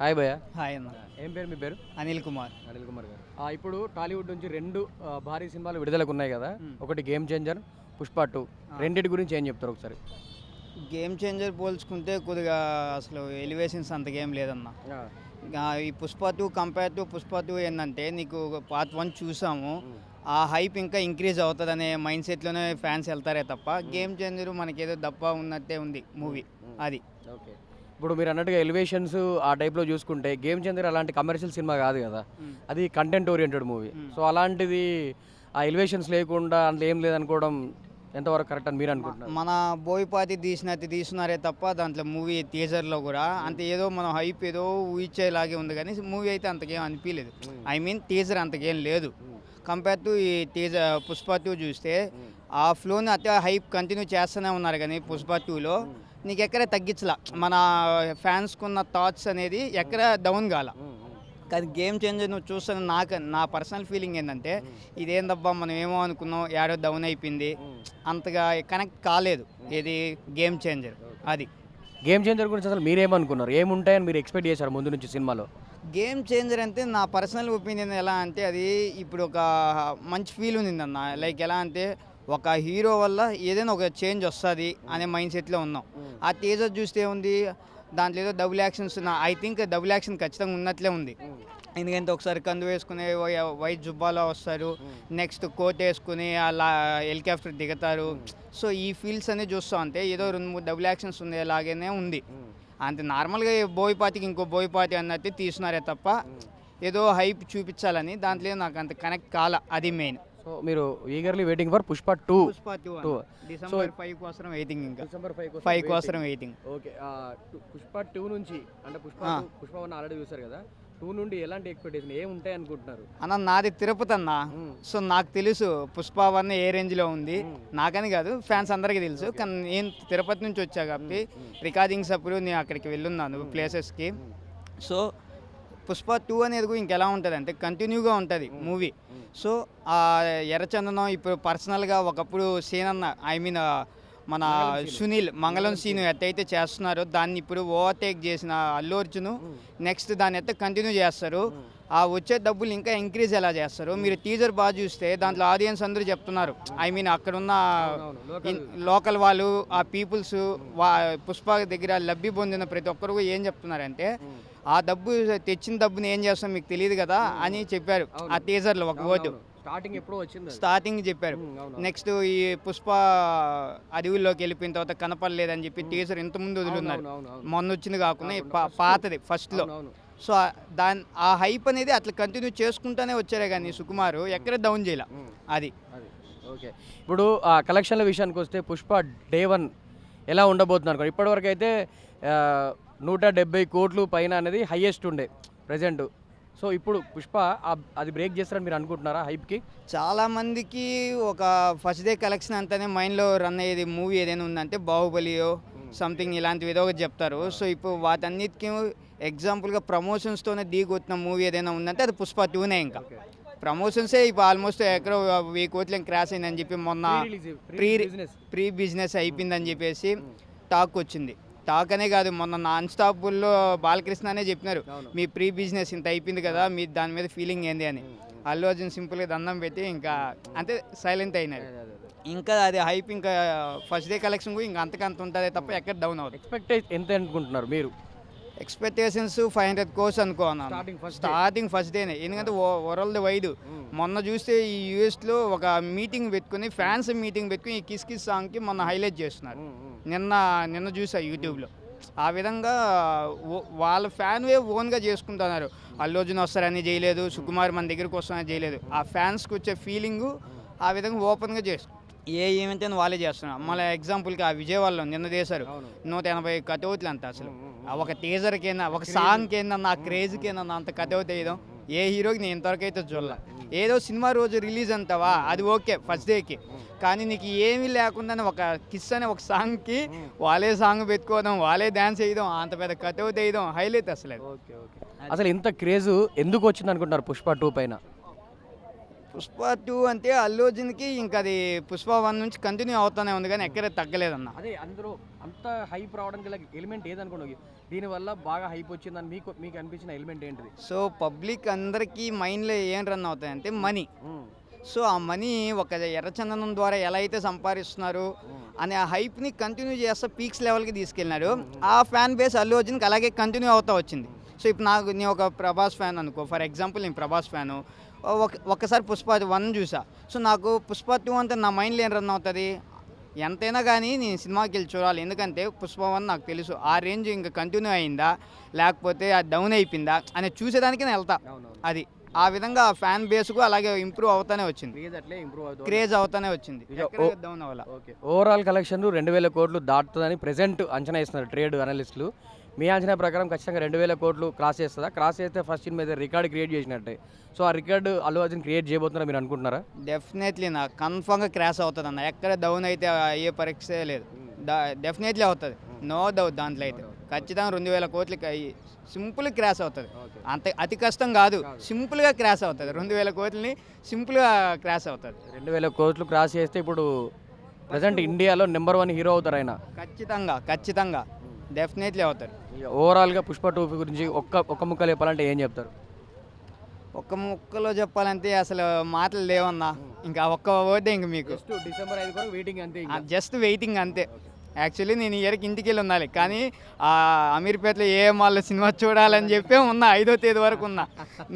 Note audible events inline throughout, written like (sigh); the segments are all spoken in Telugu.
హాయ్ భయ్య. హాయ్ అన్న. ఏం పేరు మీ పేరు? అనిల్ కుమార్. అనిల్ కుమార్ గారు. ఇప్పుడు టాలీవుడ్ నుంచి రెండు భారీ సినిమాలు విడుదలకు ఉన్నాయి కదా ఒకటి గేమ్ చేంజర్ పుష్ప టూ. రెండింటి గురించి ఏం చెప్తారు ఒకసారి? గేమ్ చేంజర్ పోల్చుకుంటే కొద్దిగా అసలు ఎలివేషన్స్ అంతగా ఏం లేదన్న ఈ Pushpa two compare to Pushpa two ఏంటంటే నీకు పార్ట్ వన్ చూసాము. ఆ హైప్ ఇంకా ఇంక్రీజ్ అవుతుందనే మైండ్ సెట్లోనే ఫ్యాన్స్ వెళ్తారే తప్ప గేమ్ చేంజర్ మనకేదో దప్ప ఉన్నట్టే ఉంది మూవీ అది. ఓకే. ఇప్పుడు మీరు అన్నట్టుగా ఎలివేషన్స్ ఆ టైప్లో చూసుకుంటే గేమ్ చేంజర్ అలాంటి కమర్షియల్ సినిమా కాదు కదా. అది కంటెంట్ ఓరియంటెడ్ మూవీ సో అలాంటిది ఆ ఎలివేషన్స్ లేకుండా అందులో ఏం లేదనుకోవడం ఎంతవరకు కరెక్ట్ అని మీరు అనుకుంటున్నారు? మన బోయపాతి తీసినట్టు తీసినారే తప్ప దాంట్లో మూవీ టీజర్లో కూడా అంత ఏదో మనం హైప్ ఏదో ఊహించేలాగే ఉంది కానీ మూవీ అయితే అంతకేం అనిపించలేదు ఐ మీన్ టీజర్ అంతకేం లేదు. కంపేర్ టు ఈ టీజర్ పుష్ప టూ చూస్తే ఆ ఫ్లోని అతే హైప్ కంటిన్యూ చేస్తూనే ఉన్నారు కానీ పుష్ప టూలో నీకు ఎక్కడ తగ్గించలా. మన ఫ్యాన్స్కున్న థాట్స్ అనేది ఎక్కడ డౌన్ కాల. కానీ గేమ్ చేంజర్ నువ్వు చూస్తున్న నాకు నా పర్సనల్ ఫీలింగ్ ఏంటంటే ఇదేందబ్బా మనం ఏమో అనుకున్నాం యాడో డౌన్ అయిపోయింది. అంతగా కనెక్ట్ కాలేదు ఇది గేమ్ చేంజర్ అది. గేమ్ చేంజర్ గురించి అసలు మీరేమనుకున్నారు ఏముంటాయని మీరు ఎక్స్పెక్ట్ చేశారు ముందు నుంచి సినిమాలో? గేమ్ చేంజర్ అంటే నా పర్సనల్ ఒపీనియన్ ఎలా అంటే అది ఇప్పుడు ఒక మంచి ఫీల్ ఉంది అన్న లైక్ ఎలా అంటే ఒక హీరో వల్ల ఏదైనా ఒక చేంజ్ వస్తుంది అనే మైండ్ సెట్లో ఉన్నాం. ఆ తేజర్ చూస్తే ఉంది దాంట్లో ఏదో double actions I think double action ఖచ్చితంగా ఉన్నట్లే ఉంది. ఎందుకంటే ఒకసారి కందు వేసుకుని వైట్ జుబ్బాలో వస్తారు. నెక్స్ట్ కోట్ వేసుకుని అలా హెలికాప్టర్ దిగుతారు. సో ఈ ఫీల్డ్స్ అనేది చూస్తాం అంటే ఏదో రెండు మూడు డబుల్ యాక్షన్స్ ఉంది. ఉంది అంతే నార్మల్గా బోయపాతికి ఇంకో బోయపాతి అన్నట్టు తీసినారే తప్ప ఏదో హైప్ చూపించాలని దాంట్లో నాకు అంత కనెక్ట్ కాల అది మెయిన్ సో మీరు eagerly waiting for Pushpa two Pushpa two. December five కోసం వెయిటింగ్ ఇంకా. డిసెంబర్ ఫైవ్ ఫైవ్ కోసం వెయిటింగ్ ఓకే పుష్ప టూ నుంచి అంటే పుష్ప పుష్ప వన్ ఆల్రెడీ చూసారు కదా? టూ నుండి ఎలాంటి ఎక్స్పెక్టేషన్ ఏం ఉంటాయి అనుకుంటున్నారు? అన్న నాది తిరుపతి అన్న. మ్మ్. సో నాకు తెలుసు పుష్ప వన్ ఏ రేంజ్లో ఉంది. నాకని కాదు ఫ్యాన్స్ అందరికీ తెలుసు. కానీ నేను తిరుపతి నుంచి వచ్చా కాబట్టి రికార్డింగ్స్ అప్పుడు నేను అక్కడికి వెళ్ళున్నాను ప్లేసెస్కి. సో పుష్ప టూ అనేది కూడా ఇంకెలా ఉంటుంది అంటే కంటిన్యూగా ఉంటుంది మూవీ సో ఆ ఎర్రచందనం ఇప్పుడు పర్సనల్గా ఒకప్పుడు సీన్ అన్న ఐ మీన్ మన సునీల్ మంగళం సీన్ ఎట్టయితే చేస్తున్నారో దాన్ని ఇప్పుడు ఓవర్టేక్ చేసిన అల్లు అర్జున్ నెక్స్ట్ దాన్ని ఎట్ట కంటిన్యూ చేస్తారు. ఆ వచ్చే డబ్బులు ఇంకా ఇంక్రీజ్ ఎలా చేస్తారు? మీరు టీజర్ బాగా చూస్తే దాంట్లో ఆడియన్స్ అందరూ చెప్తున్నారు. ఐ మీన్ అక్కడున్న లోకల్. వాళ్ళు ఆ పీపుల్స్ వా పుష్ప దగ్గర లబ్ధి పొందిన ప్రతి ఒక్కరు ఏం చెప్తున్నారంటే ఆ డబ్బు తెచ్చిన డబ్బుని ఏం చేస్తాం మీకు తెలియదు కదా అని చెప్పారు. ఆ టీజర్లో ఒక ఓటు స్టార్టింగ్ ఎప్పుడో వచ్చింది. స్టార్టింగ్ చెప్పారు. నెక్స్ట్ ఈ పుష్ప అడవుల్లోకి వెళ్ళిపోయిన తర్వాత కనపడలేదని చెప్పి టీజర్ ఇంతకుముందు వదులున్నారు. మొన్న వచ్చింది కాకుండా పాతది ఫస్ట్లో. సో దాని ఆ హైప్ అనేది అట్లా కంటిన్యూ చేసుకుంటానే వచ్చారే కానీ సుకుమార్ ఎక్కడ డౌన్ చేయాల. అది. ఓకే. ఇప్పుడు ఆ కలెక్షన్ల విషయానికి వస్తే పుష్ప డే వన్ ఎలా ఉండబోతుంది అనుకో ఇప్పటివరకు అయితే నూట డెబ్బై కోట్లు పైన అనేది హైయెస్ట్ ఉండే ప్రజెంట్ సో ఇప్పుడు పుష్ప అది బ్రేక్ చేస్తారని మీరు అనుకుంటున్నారా హైప్కి చాలా మందికి ఒక ఫస్ట్ డే కలెక్షన్ అంతానే మైండ్లో రన్ అయ్యేది మూవీ ఏదైనా ఉందంటే బాహుబలియో సంథింగ్ ఇలాంటివి ఏదో ఒకటి చెప్తారు. సో ఇప్పుడు వాటన్నిటికీ ఎగ్జాంపుల్గా ప్రమోషన్స్తోనే దిగొచ్చిన మూవీ ఏదైనా ఉందంటే అది పుష్ప టూనే ఇంకా. ప్రమోషన్సే ఇప్పుడు ఆల్మోస్ట్ ఎక్కడో వెయ్యి కోట్లు క్రాష్ అయిందని చెప్పి మొన్న ప్రీ ప్రీ బిజినెస్ అయిపోయిందని చెప్పేసి టాక్ వచ్చింది. టాక్ అనే కాదు మొన్న నాన్ స్టాపుల్లో బాలకృష్ణ అనే చెప్పినారు. మీ ప్రీ బిజినెస్ ఇంత అయిపోయింది కదా మీ దాని మీద ఫీలింగ్ ఏంది అని. అల్లు అర్జున్ సింపుల్గా దండం పెట్టి ఇంకా అంతే సైలెంట్ అయినారు. ఇంకా అది హైప్ ఇంకా ఫస్ట్ డే కలెక్షన్ కూడా ఇంకా అంతకంత ఉంటుంది తప్ప ఎక్కడ డౌన్ అవుతుంది ఎక్స్పెక్టేషన్ ఎంత అనుకుంటున్నారు మీరు? ఎక్స్పెక్టేషన్స్ ఫైవ్ హండ్రెడ్ కోర్స్ అనుకో అన్నాను. స్టార్టింగ్ ఫస్ట్ డేనే ఎందుకంటే వరల్డ్ వైడ్ మొన్న చూస్తే ఈ యూఎస్లో ఒక మీటింగ్ పెట్టుకుని ఫ్యాన్స్ మీటింగ్ పెట్టుకుని ఈ కిస్ కిస్ సాంగ్కి మొన్న హైలైట్ చేస్తున్నారు. నిన్న నిన్న చూసా యూట్యూబ్లో. ఆ విధంగా వాళ్ళ ఫ్యాన్ వే ఓన్గా చేసుకుంటున్నారు. అల్లు అర్జున్ వస్తారని చేయలేదు సుకుమార్ మన దగ్గరికి వస్తారని చేయలేదు. ఆ ఫ్యాన్స్కి వచ్చే ఫీలింగు ఆ విధంగా ఓపెన్గా చేసు ఏ ఈవెంట్ అని వాళ్ళే చేస్తున్నారు. మళ్ళీ ఎగ్జాంపుల్కి ఆ విజయవాడలో నిన్న చేశారు. నూట ఎనభై కటౌట్లు అంత అసలు. ఒక టీజర్కైనా ఒక సాంగ్కి ఏందన్నా ఆ క్రేజ్కి ఏందన్నా అంత కటౌట్ వేయడం ఏ హీరోకి నేను ఇంతవరకు అయితే చూడాల. ఏదో సినిమా రోజు రిలీజ్ అంటావా? అది ఓకే ఫస్ట్ డేకి కానీ నీకు ఏమీ లేకుండా ఒక కిస్ అనే ఒక సాంగ్కి వాళ్ళే సాంగ్ పెట్టుకోవడం వాళ్ళే డ్యాన్స్ వేయడం అంత పెద్ద కథ వేయడం హైలైట్ అసలు ఓకే ఓకే. అసలు ఇంత క్రేజ్ ఎందుకు వచ్చింది అనుకుంటున్నారు పుష్ప టూ పైన? పుష్ప టూ అంటే అల్లు అర్జున్కి ఇంకా అది పుష్ప వన్ నుంచి కంటిన్యూ అవుతూనే ఉంది కానీ ఎక్కడ తగ్గలేదన్న. అదే అందులో అంత హైప్ రావడానికి గల ఎలిమెంట్ ఏదనుకోండి దీనివల్ల బాగా హైప్ వచ్చిందని మీకు మీకు అనిపించిన ఎలిమెంట్ ఏంటిది? సో పబ్లిక్ అందరికీ మైండ్లో ఏం రన్ అవుతాయంటే మనీ సో ఆ మనీ ఒక ఎర్రచందనం ద్వారా ఎలా అయితే సంపాదిస్తున్నారు అనే ఆ హైప్ని కంటిన్యూ చేస్తా పీక్స్ లెవెల్కి తీసుకెళ్ళినారు ఆ ఫ్యాన్ బేస్ అల్లు అర్జున్కి అలాగే కంటిన్యూ అవుతా వచ్చింది. సో ఇప్పుడు నాకు నేను ఒక ప్రభాస్ ఫ్యాన్ అనుకో ఫర్ ఎగ్జాంపుల్ నేను ప్రభాస్ ఫ్యాను ఒక్కసారి పుష్ప వన్ చూసా. సో నాకు పుష్ప టూ అంటే నా మైండ్లో ఏం రన్ అవుతుంది? ఎంతైనా కానీ నేను సినిమాకి వెళ్ళి చూడాలి. ఎందుకంటే పుష్ప వన్ నాకు తెలుసు. ఆ రేంజ్ ఇంకా కంటిన్యూ అయిందా? లేకపోతే అది డౌన్ అయిపోయిందా? అనేది చూసేదానికి నేను వెళ్తా. అది. ఆ విధంగా ఫ్యాన్ బేస్కు అలాగే ఇంప్రూవ్ అవుతానే వచ్చింది. క్రేజ్ అవుతానే వచ్చింది. డౌన్ అవ్వాల? ఓవరాల్ కలెక్షన్ రెండు వేల కోట్లు దాటుతుందని ప్రెసెంట్ అంచనా ఇస్తున్నారు ట్రేడ్ అనలిస్టులు. మీ అంచనా ప్రకారం ఖచ్చితంగా రెండు వేల కోట్లు క్రాస్ చేస్తుందా? క్రాస్ చేస్తే ఫస్ట్ సినిమా అయితే రికార్డ్ క్రియేట్ చేసినట్టే. సో ఆ రికార్డు అల్లు అర్జున్ క్రియేట్ చేయబోతున్నారా మీరు అనుకుంటున్నారా? డెఫినెట్లీ నా కన్ఫామ్గా క్రాష్ అవుతుంది అన్న ఎక్కడ డౌన్ అయితే అయ్యే పరీక్షే లేదు. డెఫినెట్లీ అవుతుంది. నో డౌట్ దాంట్లో అయితే. ఖచ్చితంగా రెండు వేల కోట్లకి అయ్యి సింపుల్ క్రాష్ అవుతుంది. అంత అతి కష్టం కాదు. సింపుల్గా క్రాష్ అవుతుంది. రెండు వేల కోట్లని సింపుల్గా క్రాష్ అవుతుంది. రెండు వేల కోట్లు క్రాస్ చేస్తే ఇప్పుడు ప్రజెంట్ ఇండియాలో నెంబర్ వన్ హీరో అవుతారు ఆయన. ఖచ్చితంగా ఖచ్చితంగా. డెఫినెట్లీ అవుతారు. ఇక ఓవరాల్గా పుష్ప టూ గురించి ఒక్క ఒక్క ముక్కలు చెప్పాలంటే ఏం చెప్తారు? ఒక్క ముక్కలో చెప్పాలంటే అసలు మాటలు లేవన్నా. ఇంకా ఒక్క వర్డే ఇంక మీకు. డిసెంబర్ ఐదు వరకు వెయిటింగ్ అంతే. జస్ట్ వెయిటింగ్ అంతే. యాక్చువల్లీ నేను ఇయర్కి ఇంటికి వెళ్ళి ఉండాలి. కానీ ఆ అమీర్పేటలో ఏ మాల్లో సినిమా చూడాలని చెప్పి ఉన్నా ఐదో తేదీ వరకు ఉన్నా.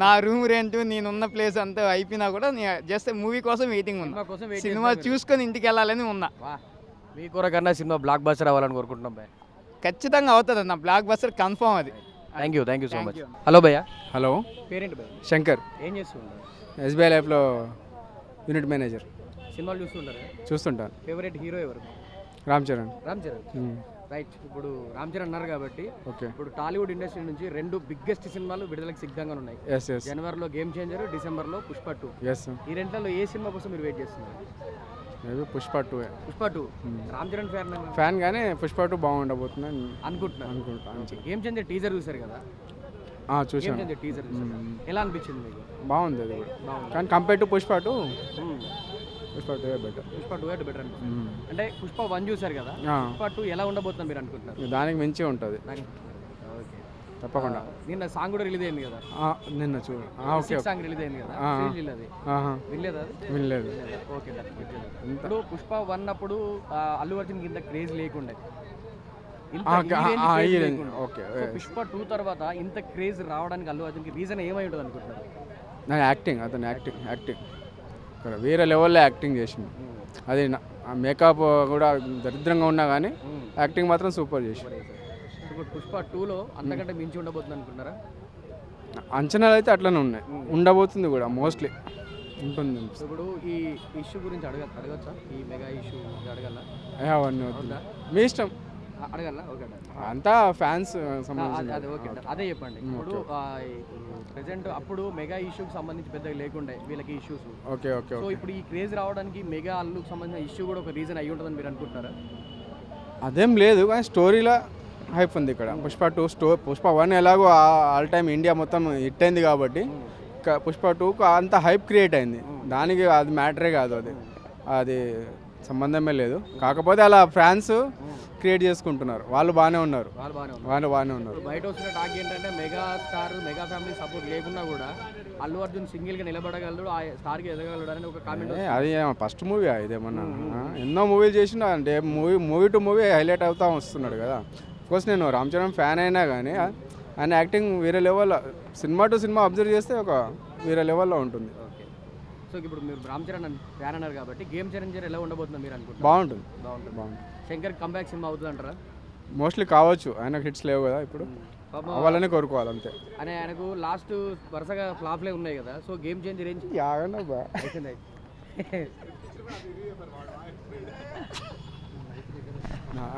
నా రూమ్ రెంట్ నేనున్న ప్లేస్ అంతా అయిపోయినా కూడా జస్ట్ మూవీ కోసం వెయిటింగ్ ఉన్నా. సినిమా చూసుకొని ఇంటికి వెళ్ళాలని ఉన్నా. మీ కూరకన్నా సినిమా బ్లాక్ బస్టర్ అవ్వాలని కోరుకుంటున్నాం ఖచ్చితంగా అవుతుంది అన్న. బ్లాక్ బస్టర్ కన్ఫర్మ్ అది thank you thank you so much. Hello భయ్య. హలో పేరేంటి భయ్య? శంకర్. ఏం చేస్తుంటారు? ఎస్బీఐ లైఫ్లో యూనిట్ మేనేజర్ సినిమాలు చూస్తుంటారు? చూస్తుంటాను ఫేవరెట్ హీరో ఎవరు? రామ్ చరణ్. రామ్ చరణ్. రైట్ ఇప్పుడు రామ్ చరణ్ అన్నారు కాబట్టి ఓకే. ఇప్పుడు టాలీవుడ్ ఇండస్ట్రీ నుంచి రెండు బిగ్గెస్ట్ సినిమాలు విడుదలకు సిద్ధంగా ఉన్నాయి. ఎస్ ఎస్ జనవరిలో గేమ్ చేంజర్ డిసెంబర్లో పుష్ప టూ ఎస్ ఈ రెంట్లలో ఏ సినిమా కోసం మీరు వెయిట్ చేస్తున్నారు? Maybe Pushpa two Pushpa two? Ram Charan fan fan కానీ పుష్ప టూ బాగుండబోతుందని అనుకుంటున్నాను అనుకుంటాను గేమ్ చేంజర్ టీజర్ చూసారు కదా? చేంజర్ టీజర్ ఎలా అనిపించింది మీకు? బాగుంది అది కూడా. కానీ compare to Pushpa two. Pushpa two better. Pushpa two better అంటే పుష్ప వన్ చూసారు కదా? పుష్ప టూ ఎలా ఉండబోతుంది మీరు అనుకుంటున్నారు? దానికి మించి ఉంటుంది. తప్పకుండా. నిన్న సాంగ్ కూడా రిలీజ్ అయింది కదా? నిన్న చూ ఆ, ఓకే సిక్స్ సాంగ్ రిలీజ్ అయింది కదా? అది? వినలేదా ఓకే. ఇప్పుడు పుష్ప వన్ అప్పుడు అల్లు అర్జున్ కింద క్రేజ్ లేకుండే. ఓకే పుష్ప టూ తర్వాత ఇంత క్రేజ్ రావడానికి అల్లు అర్జున్కి రీజన్ ఏమై ఉంటుంది అనుకుంటున్నారు? నా యాక్టింగ్ అతను యాక్టింగ్ యాక్టింగ్ ఇక్కడ వేరే లెవెల్లో యాక్టింగ్ చేసింది అది మేకప్ కూడా దరిద్రంగా ఉన్నా కానీ యాక్టింగ్ మాత్రం సూపర్ చేసి ఇప్పుడు పుష్ప టూలో అంతకంటే మించి ఉండబోతుంది అనుకుంటున్నారా? అంచనాలు అయితే అట్లనే ఉన్నాయి. ఉండబోతుంది కూడా మోస్ట్లీ. ఉంటుంది. ఇప్పుడు ఈ ఇష్యూ గురించి అడగ అడగచ్చా? ఈ మెగా ఇష్యూ అడగల? అవన్నీ వద్దు. మీ ఇష్టం. అడగల? ఓకే. అంతా ఫ్యాన్స్ అదే- ఓకే. అదే చెప్పండి. ఇప్పుడు ప్రజెంట్ అప్పుడు మెగా ఇష్యూకి సంబంధించి పెద్దగా లేకుండే వీళ్ళకి ఇష్యూస్. ఓకే ఓకే సో ఇప్పుడు ఈ క్రేజ్ రావడానికి మెగా అల్లుకు సంబంధించిన ఇష్యూ కూడా ఒక రీజన్ అయి ఉంటుందని మీరు అనుకుంటున్నారా? అదేం లేదు కానీ స్టోరీలో హైప్ ఉంది ఇక్కడ. పుష్ప టూ స్టో పుష్ప వన్ ఎలాగో ఆల్ టైమ్ ఇండియా మొత్తం హిట్ అయింది కాబట్టి పుష్ప టూకు అంత హైప్ క్రియేట్ అయింది. దానికి అది మ్యాటరే కాదు అది. అది సంబంధమే లేదు. కాకపోతే అలా ఫ్యాన్స్ క్రియేట్ చేసుకుంటున్నారు. వాళ్ళు బాగానే ఉన్నారు. వాళ్ళు బాగానే ఉన్నారు. బయట వస్తున్న టాక్ ఏంటంటే mega star mega family support లేకున్నా కూడా అల్లు అర్జున్ సింగిల్గా నిలబడగలడు ఆ స్టార్కి ఎదగలడు అని ఒక కామెంట్ అది ఫస్ట్ మూవీ ఇదేమన్నా. ఎన్నో మూవీలు చేసినా అంటే movie movie to movie highlight అవుతా వస్తున్నాడు కదా. కోర్స్ నేను రామ్ చరణ్ ఫ్యాన్ అయినా కానీ ఆయన యాక్టింగ్ వేరే లెవెల్లో సినిమా టు సినిమా అబ్జర్వ్ చేస్తే ఒక వేరే లెవెల్లో ఉంటుంది. ఓకే. సో ఇప్పుడు మీరు రామ్ చరణ్ ఫ్యాన్ అన్నారు కాబట్టి గేమ్ చేంజర్ ఎలా ఉండబోతుందో మీరు అనుకుంటున్నారు? బాగుంటుంది. బాగుంటుంది. బాగుంటుంది. శంకర్ కంబ్యాక్ సినిమా అవుతుంది అంటారా? మోస్ట్లీ కావచ్చు. ఆయనకు హిట్స్ లేవు కదా ఇప్పుడు. పాపం అవ్వాలని కోరుకోవాలి అంతే. అనే ఆయనకు లాస్ట్ వరుసగా ఫ్లాప్లే ఉన్నాయి కదా. సో గేమ్ చేంజర్ ఏం యాగండి (laughs) (laughs)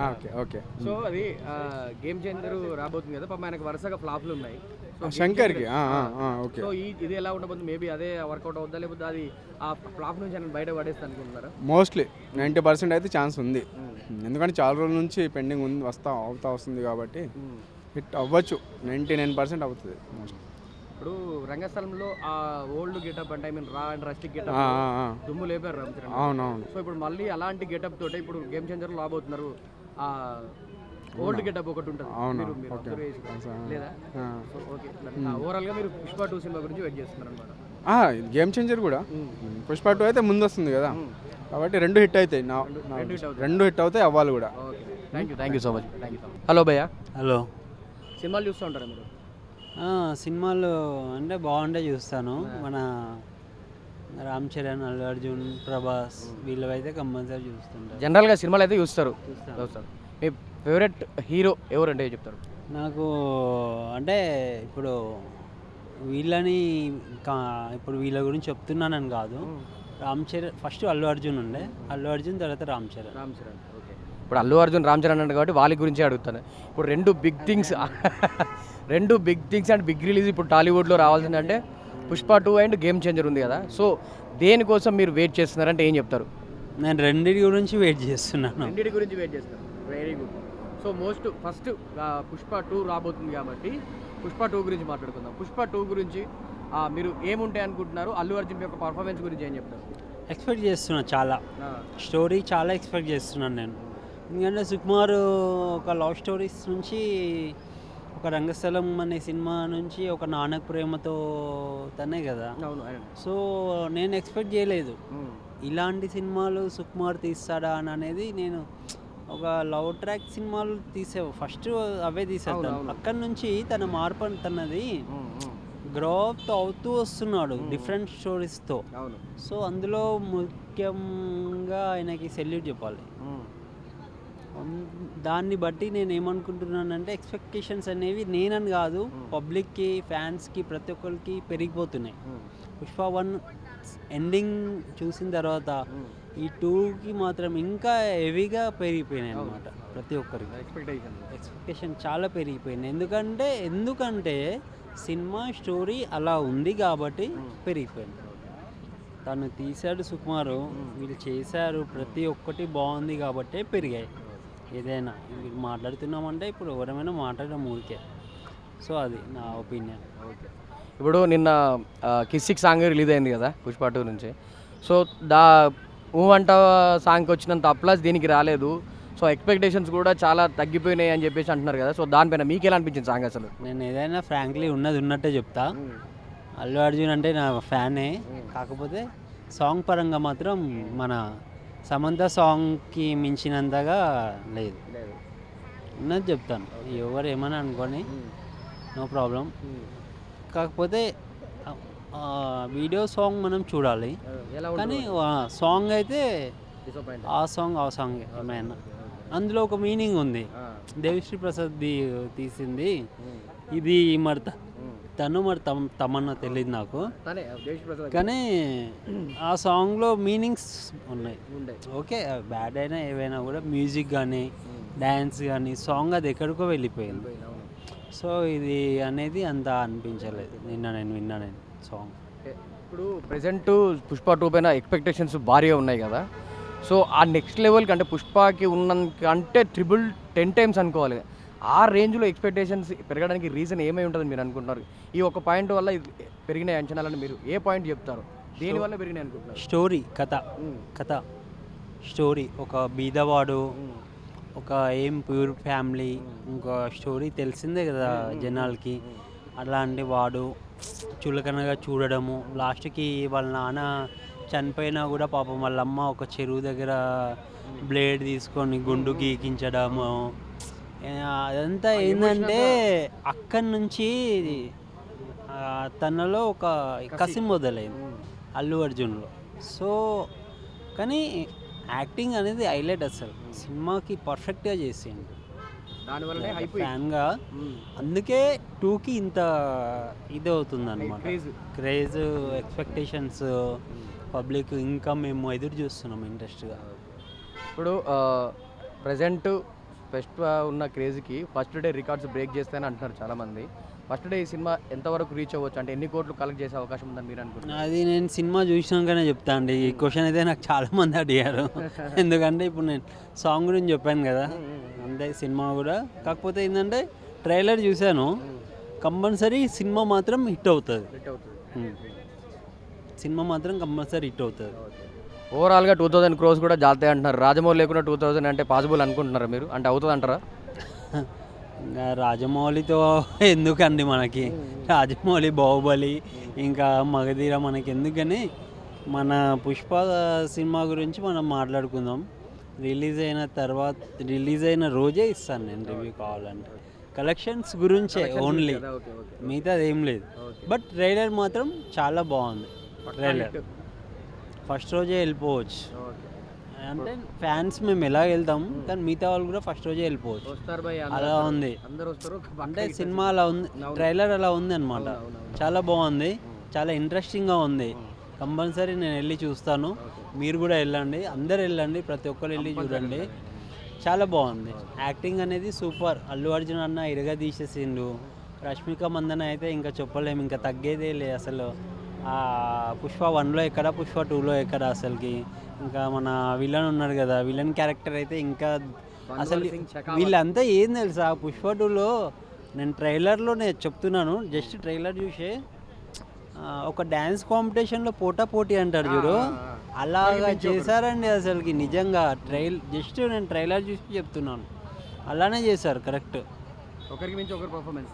ఓకే ఓకే. సో అది గేమ్ చేంజర్ రాబోతుంది కదా పాపం ఆయనకు వరుసగా ఫ్లాప్లు ఉన్నాయి. శంకర్కి? ఓకే. సో ఈ ఇది ఎలా ఉండబోతుంది? మేబీ అదే వర్కౌట్ అవుద్దా? లేకపోతే అది ఆ ఫ్లాప్ నుంచి ఆయన బయట పడేస్తా అనుకుంటున్నారా? మోస్ట్లీ నైంటీ పర్సెంట్ అయితే ఛాన్స్ ఉంది. ఎందుకంటే చాలా రోజుల నుంచి పెండింగ్ ఉంది వస్తా అవుతా వస్తుంది కాబట్టి హిట్ అవ్వచ్చు. నైంటీ నైన్ పర్సెంట్ అవుతుంది. మోస్ట్లీ ఇప్పుడు రంగస్థలంలో ఆ ఓల్డ్ గెటప్ అంటే I mean raw and rustic getup. దుమ్ము లేపారు రామ్ చరణ్. అవునవును. సో ఇప్పుడు మళ్ళీ అలాంటి గెటప్ తోటే ఇప్పుడు గేమ్ చేంజర్ లాబోతున్నారు ఆ ఓల్డ్ గెటప్ ఒకటి ఉంటుంది. అవునా? మీరు లేదా. So okay. ఓవరాల్గా మీరు పుష్ప టూ సినిమా గురించి వెయిట్ చేస్తున్నారు అనమాట ఆ, గేమ్ చేంజర్ కూడా. పుష్ప టూ అయితే ముందు వస్తుంది కదా కాబట్టి రెండు హిట్ అవుతాయి. రెండు హిట్ అవుతాయి. అవ్వాలి కూడా. Okay. Thank you thank you so much thank you so much hello భయ్య. హలో సినిమాలు చూస్తూ ఉంటారా మీరు? ఆ, సినిమాలు అంటే బాగుంటే చూస్తాను. మన రామ్ చరణ్ అల్లు అర్జున్ ప్రభాస్ వీళ్ళవైతే కంపల్సరీ చూస్తుంటారు. జనరల్గా సినిమాలు అయితే చూస్తారు. చూస్తాను. చూస్తారు. మీ ఫేవరెట్ హీరో ఎవరంటే చెప్తారు? నాకు అంటే ఇప్పుడు వీళ్ళని కా- ఇప్పుడు వీళ్ళ గురించి చెప్తున్నానని కాదు. రామ్ చరణ్ ఫస్ట్ అల్లు అర్జున్ ఉండే. అల్లు అర్జున్ తర్వాత రామ్ చరణ్. రామ్ చరణ్ ఓకే. ఇప్పుడు అల్లు అర్జున్ రామ్ చరణ్ అంటే కాబట్టి వాళ్ళ గురించి అడుగుతాను. ఇప్పుడు రెండు బిగ్ థింగ్స్ (laughs) రెండు big things and big release ఇప్పుడు టాలీవుడ్లో రావాల్సిందంటే Pushpa two and game changer ఉంది కదా. సో దేనికోసం మీరు వెయిట్ చేస్తున్నారంటే ఏం చెప్తారు? నేను రెండింటి గురించి వెయిట్ చేస్తున్నాను. రెండింటి గురించి వెయిట్ చేస్తారు very good so most first Pushpa two రాబోతుంది కాబట్టి పుష్ప టూ గురించి మాట్లాడుకుందాం. పుష్ప టూ గురించి మీరు ఏముంటాయి అనుకుంటున్నారు? అల్లు అర్జున్ యొక్క పర్ఫార్మెన్స్ గురించి ఏం చెప్తారు? ఎక్స్పెక్ట్ చేస్తున్నా చాలా. స్టోరీ చాలా ఎక్స్పెక్ట్ చేస్తున్నాను నేను. ఎందుకంటే సుకుమార్ ఒక లవ్ స్టోరీస్ నుంచి ఒక రంగస్థలం అనే సినిమా నుంచి ఒక నాన్నక ప్రేమతో తనే కదా. సో నేను ఎక్స్పెక్ట్ చేయలేదు. ఇలాంటి సినిమాలు సుకుమార్ తీస్తాడా అని అనేది నేను ఒక లవ్ ట్రాక్ సినిమాలు తీసే ఫస్ట్ అవే తీసేస్తాను. అవును. అక్కడి నుంచి తన మార్పు తనది గ్రో అప్ అవుతూ వస్తున్నాడు డిఫరెంట్ స్టోరీస్తో. సో అందులో ముఖ్యంగా ఆయనకి సెల్యూట్ చెప్పాలి. దాన్ని బట్టి నేను ఏమనుకుంటున్నానంటే ఎక్స్పెక్టేషన్స్ అనేవి నేనని కాదు పబ్లిక్కి ఫ్యాన్స్కి ప్రతి ఒక్కరికి పెరిగిపోతున్నాయి. పుష్ప వన్ ఎండింగ్ చూసిన తర్వాత ఈ టూకి మాత్రం ఇంకా హెవీగా పెరిగిపోయినాయి అనమాట ప్రతి ఒక్కరికి. ఎక్స్పెక్టేషన్ ఎక్స్పెక్టేషన్ చాలా పెరిగిపోయింది. ఎందుకంటే ఎందుకంటే సినిమా స్టోరీ అలా ఉంది కాబట్టి పెరిగిపోయింది. తను తీశాడు సుకుమారు వీళ్ళు చేశారు ప్రతి ఒక్కటి బాగుంది కాబట్టే పెరిగాయి. ఏదైనా వీళ్ళు మాట్లాడుతున్నామంటే ఇప్పుడు ఎవరైనా మాట్లాడడం ఊరికే. సో అది నా ఒపీనియన్. ఓకే. ఇప్పుడు నిన్న కిస్సిక్ సాంగ్ రిలీజ్ అయింది కదా పుష్ప టూ నుంచి. సో దా ఊ అంట సాంగ్కి వచ్చినంత అప్లాస్ దీనికి రాలేదు. సో ఎక్స్పెక్టేషన్స్ కూడా చాలా తగ్గిపోయినాయి అని చెప్పేసి అంటున్నారు కదా. సో దానిపైన మీకు ఎలా అనిపించింది సాంగ్ అసలు? నేను ఏదైనా ఫ్రాంక్లీ ఉన్నది ఉన్నట్టే చెప్తా. అల్లు అర్జున్ అంటే నా ఫ్యానే. కాకపోతే సాంగ్ పరంగా మాత్రం మన సమంత సాంగ్కి మించినంతగా లేదు. ఉన్నది చెప్తాను. ఎవరు ఏమైనా అనుకోని నో ప్రాబ్లం. కాకపోతే వీడియో సాంగ్ మనం చూడాలి. కానీ సాంగ్ అయితే ఆ సాంగ్ ఆ సాంగ్ ఏమైనా. అందులో ఒక మీనింగ్ ఉంది. దేవిశ్రీ ప్రసాద్ ది- తీసింది. ఇది మరి త- తను మరి తమ తమన్నా తెలియదు నాకు. కానీ ఆ సాంగ్లో మీనింగ్స్ ఉన్నాయి. ఓకే బ్యాడ్ అయినా ఏవైనా కూడా మ్యూజిక్ కానీ డ్యాన్స్ కానీ సాంగ్ అది ఎక్కడికో వెళ్ళిపోయింది. సో ఇది అనేది అంత అనిపించలేదు. నిన్న నేను విన్నా నేను సాంగ్. ఇప్పుడు ప్రెసెంట్ పుష్ప టూ పైన ఎక్స్పెక్టేషన్స్ భారీగా ఉన్నాయి కదా. సో ఆ నెక్స్ట్ లెవెల్కి అంటే పుష్పకి ఉన్న అంటే ట్రిపుల్ టెన్ టైమ్స్ అనుకోవాలి. ఆ రేంజ్లో ఎక్స్పెక్టేషన్స్ పెరగడానికి రీజన్ ఏమై ఉంటుంది మీరు అనుకుంటున్నారు? ఈ ఒక పాయింట్ వల్ల పెరిగిన అంచనాలని మీరు ఏ పాయింట్ చెప్తారు? దేని వల్ల పెరిగినాయి అనుకుంటున్నారు? స్టోరీ కథ. కథ. స్టోరీ. ఒక బీదవాడు ఒక ఏం ప్యూర్ ఫ్యామిలీ ఇంకో స్టోరీ తెలిసిందే కదా జనాలకి. అలాంటి వాడు చులకనగా చూడడము. లాస్ట్కి వాళ్ళ నాన్న చనిపోయినా కూడా పాపం వాళ్ళ అమ్మ ఒక చెరువు దగ్గర బ్లేడ్ తీసుకొని గుండు గీకించడము. అదంతా ఏంటంటే అక్కడి నుంచి తనలో ఒక కసి. మొదలైంది అల్లు అర్జున్లో. సో కానీ యాక్టింగ్ అనేది హైలైట్ అసలు. సినిమాకి పర్ఫెక్ట్గా చేసిండు. దానివల్లనే హైప్ ఫ్యాన్గా. అందుకే టూకి ఇంత ఇది అవుతుంది అనమాట. క్రేజ్ ఎక్స్పెక్టేషన్స్ పబ్లిక్ ఇంకా మేము ఎదురు చూస్తున్నాం ఇంట్రెస్ట్గా ఇప్పుడు ప్రజెంట్ ఫస్ట్ ఉన్న క్రేజ్కి ఫస్ట్ డే రికార్డ్స్ బ్రేక్ చేస్తాయని అంటున్నారు చాలామంది. ఫస్ట్ డే ఈ సినిమా ఎంతవరకు రీచ్ అవ్వచ్చు? అంటే ఎన్ని కోట్లు కలెక్ట్ చేసే అవకాశం ఉందని మీరు అనుకుంటున్నారు? అది నేను సినిమా చూసినాకనే చెప్తా అండి. ఈ క్వశ్చన్ అయితే నాకు చాలా మంది అడిగారు. (laughs) ఎందుకంటే ఇప్పుడు నేను సాంగ్ గురించి చెప్పాను కదా. అంతే సినిమా కూడా. కాకపోతే ఏంటంటే ట్రైలర్ చూశాను. కంపల్సరీ సినిమా మాత్రం హిట్ అవుతుంది. హిట్ అవుతుంది. ఉమ్. సినిమా మాత్రం కంపల్సరీ హిట్ అవుతుంది. ఓవరాల్గా టూ థౌసండ్ క్రోస్ కూడా జాతే అంటున్నారు. రాజమౌళి లేకుండా టూ థౌసండ్ అంటే పాసిబుల్ అనుకుంటున్నారా మీరు? అంటే అవుతుంది అంటారా? ఇంకా రాజమౌళితో ఎందుకండి మనకి? రాజమౌళి బాహుబలి ఇంకా మగధీర మనకి ఎందుకని? మన పుష్ప సినిమా గురించి మనం మాట్లాడుకుందాం. రిలీజ్ అయిన తర్వాత రిలీజ్ అయిన రోజే ఇస్తాను నేను రివ్యూ కావాలంటే. కలెక్షన్స్ గురించే ఓన్లీ మిగతాది ఏం లేదు. బట్ ట్రైలర్ మాత్రం చాలా బాగుంది. ట్రైలర్ ఫస్ట్ రోజే వెళ్ళిపోవచ్చు. అంటే ఫ్యాన్స్ మేము ఎలా వెళ్తాం కానీ మిగతా వాళ్ళు కూడా ఫస్ట్ రోజే వెళ్ళిపోవచ్చు. అలా ఉంది. అంటే సినిమా అలా ఉంది ట్రైలర్ అలా ఉంది అనమాట చాలా బాగుంది చాలా ఇంట్రెస్టింగ్గా ఉంది. కంపల్సరీ నేను వెళ్ళి చూస్తాను. మీరు కూడా వెళ్ళండి అందరు వెళ్ళండి ప్రతి ఒక్కరు వెళ్ళి చూడండి. చాలా బాగుంది. యాక్టింగ్ అనేది సూపర్. అల్లు అర్జున్ అన్న ఇరగా తీసేసిండు రష్మిక మందన అయితే ఇంకా చెప్పలేము ఇంకా తగ్గేదే లే అసలు. పుష్ప వన్లో ఎక్కడ పుష్ప టూలో ఎక్కడ అసలుకి? ఇంకా మన విలన్ ఉన్నాడు కదా విలన్ క్యారెక్టర్ అయితే ఇంకా అసలు వీళ్ళంతా ఏం తెలుసా? పుష్ప టూలో నేను ట్రైలర్లో నేను చెప్తున్నాను జస్ట్ ట్రైలర్ చూసే. ఒక డ్యాన్స్ కాంపిటీషన్లో పోటా పోటీ అంటారు చూడు. అలాగా చేశారండి అసలుకి నిజంగా. ట్రైల్ జస్ట్ నేను ట్రైలర్ చూసి చెప్తున్నాను. అలానే చేశారు కరెక్ట్. ఒకరికి మించి ఒకరు పర్ఫార్మెన్స్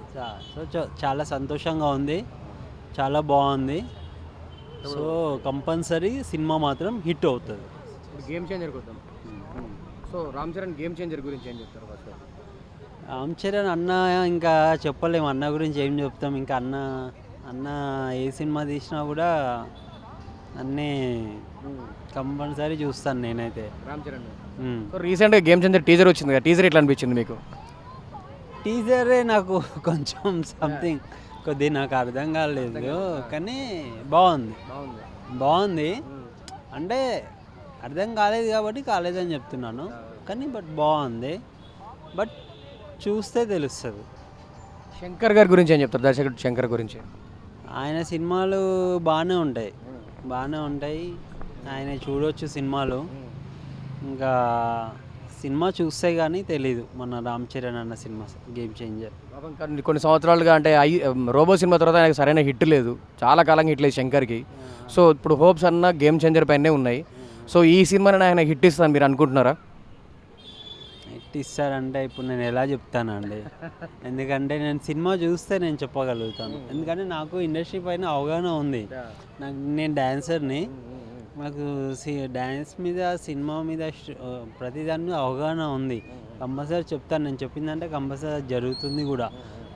సో చాలా సంతోషంగా ఉంది చాలా బాగుంది. సో కంపల్సరీ సినిమా మాత్రం హిట్ అవుతుంది. ఇప్పుడు గేమ్ చేంజర్కి వద్దాం so Ram Charan game changer గురించి ఏం చెప్తారు ఫస్ట్? రామ్ చరణ్ అన్న ఇంకా చెప్పలేము. అన్న గురించి ఏం చెప్తాం? ఇంకా అన్న అన్న ఏ సినిమా తీసినా కూడా అన్నీ కంపల్సరీ చూస్తాను నేనైతే. రామ్ చరణ్. సో రీసెంట్గా గేమ్ చేంజర్ టీజర్ వచ్చింది కదా టీజర్ ఎట్లా అనిపించింది మీకు? టీజరే నాకు (laughs) కొంచెం సంథింగ్ కొద్దిగా నాకు అర్థం కాలేదు. కానీ బాగుంది. బాగుంది. బాగుంది. అంటే అర్థం కాలేదు కాబట్టి కాలేదని చెప్తున్నాను. కానీ బట్ బాగుంది. బట్ చూస్తే తెలుస్తుంది. శంకర్ గారి గురించి ఏం చెప్తారు? దర్శకుడు శంకర్ గురించి. ఆయన సినిమాలు బాగానే ఉంటాయి. బాగానే ఉంటాయి. ఆయన చూడొచ్చు సినిమాలు. ఇంకా సినిమా చూస్తే కానీ తెలీదు మన రామ్ చరణ్ అన్న సినిమా గేమ్ చేంజర్ పాపం కొన్ని కొన్ని సంవత్సరాలుగా అంటే ఐ రోబో సినిమా తర్వాత ఆయనకు సరైన హిట్ లేదు. చాలా కాలంగా హిట్ లేదు శంకర్కి. సో ఇప్పుడు హోప్స్ అన్న గేమ్ చేంజర్ పైనే ఉన్నాయి. సో ఈ సినిమాని ఆయన హిట్ ఇస్తాను మీరు అనుకుంటున్నారా? ఎట్ ఇస్తారంటే ఇప్పుడు నేను ఎలా చెప్తానండి? ఎందుకంటే నేను సినిమా చూస్తే నేను చెప్పగలుగుతాను. ఎందుకంటే నాకు ఇండస్ట్రీ పైన అవగాహన ఉంది. నాకు నేను డాన్సర్ని నాకు డ్యాన్స్ మీద సినిమా మీద ఆ, ప్రతిదాని అవగాహన ఉంది. కంపల్సరీ చెప్తాను. నేను చెప్పిందంటే కంపల్సరీ జరుగుతుంది కూడా.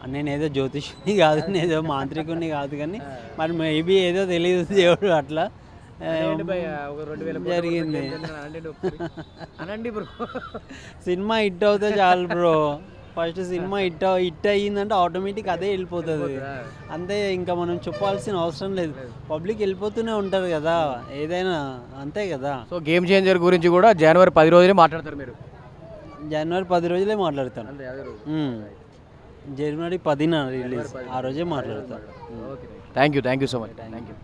నేను ఏదో జ్యోతిష్ని కాదు నేను ఏదో మాంత్రికుని కాదు కానీ మరి మేబీ ఏదో తెలియదు దేవుడు అట్లా. జరిగింది. (laughs) అనండి బ్రో. సినిమా హిట్ అవుతే చాలు bro. First cinema (laughs) hit hit అయ్యిందంటే automatic అదే వెళ్ళిపోతుంది. అంతే ఇంకా మనం చెప్పాల్సిన అవసరం లేదు. పబ్లిక్ వెళ్ళిపోతూనే ఉంటారు కదా ఏదైనా అంతే కదా. సో గేమ్ చేంజర్ గురించి కూడా జనవరి పది రోజులే మాట్లాడతారు మీరు? జనవరి పది రోజులే మాట్లాడతాను. జనవరి పదిన రిలీజ్ ఆ రోజే మాట్లాడతాను thank you thank you so much thank you